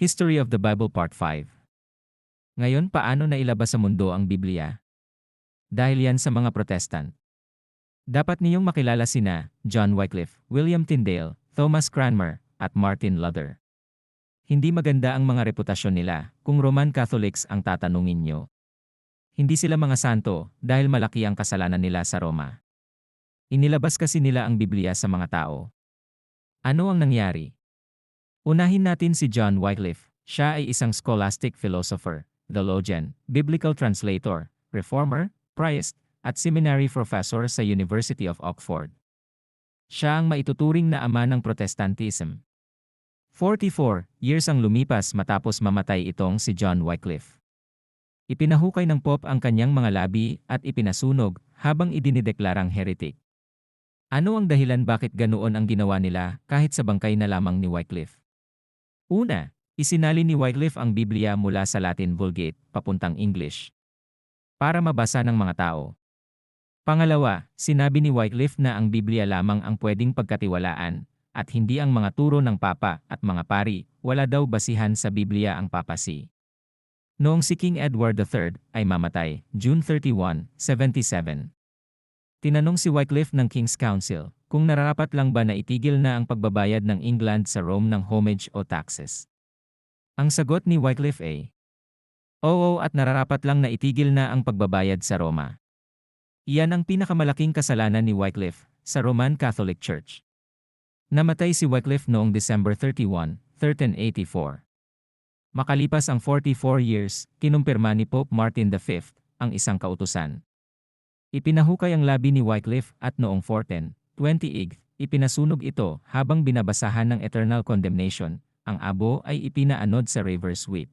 History of the Bible Part 5 Ngayon paano nailabas sa mundo ang Biblia? Dahil yan sa mga protestant. Dapat niyong makilala sina John Wycliffe, William Tyndale, Thomas Cranmer, at Martin Luther. Hindi maganda ang mga reputasyon nila kung Roman Catholics ang tatanungin nyo. Hindi sila mga santo dahil malaki ang kasalanan nila sa Roma. Inilabas kasi nila ang Biblia sa mga tao. Ano ang nangyari? Unahin natin si John Wycliffe. Siya ay isang scholastic philosopher, theologian, biblical translator, reformer, priest, at seminary professor sa University of Oxford. Siya ang maituturing na ama ng Protestantism. 44 years ang lumipas matapos mamatay itong si John Wycliffe. Ipinahukay ng Pope ang kanyang mga labi at ipinasunog habang idinideklarang heretic. Ano ang dahilan bakit ganoon ang ginawa nila kahit sa bangkay na lamang ni Wycliffe? Una, isinali ni Wycliffe ang Biblia mula sa Latin Vulgate papuntang English para mabasa ng mga tao. Pangalawa, sinabi ni Wycliffe na ang Biblia lamang ang pwedeng pagkatiwalaan at hindi ang mga turo ng Papa at mga pari, wala daw basihan sa Biblia ang papasi. Noong si King Edward III ay mamatay, June 31, 77. Tinanong si Wycliffe ng King's Council kung nararapat lang ba na itigil na ang pagbabayad ng England sa Rome ng homage o taxes. Ang sagot ni Wycliffe ay, Oo at nararapat lang na itigil na ang pagbabayad sa Roma. Iyan ang pinakamalaking kasalanan ni Wycliffe sa Roman Catholic Church. Namatay si Wycliffe noong December 31, 1384. Makalipas ang 44 years, kinumpirma ni Pope Martin V ang isang kautusan. Ipinahukay ang labi ni Wycliffe at noong 14, 28, ipinasunog ito habang binabasahan ng eternal condemnation, ang abo ay ipinaanod sa river sweep.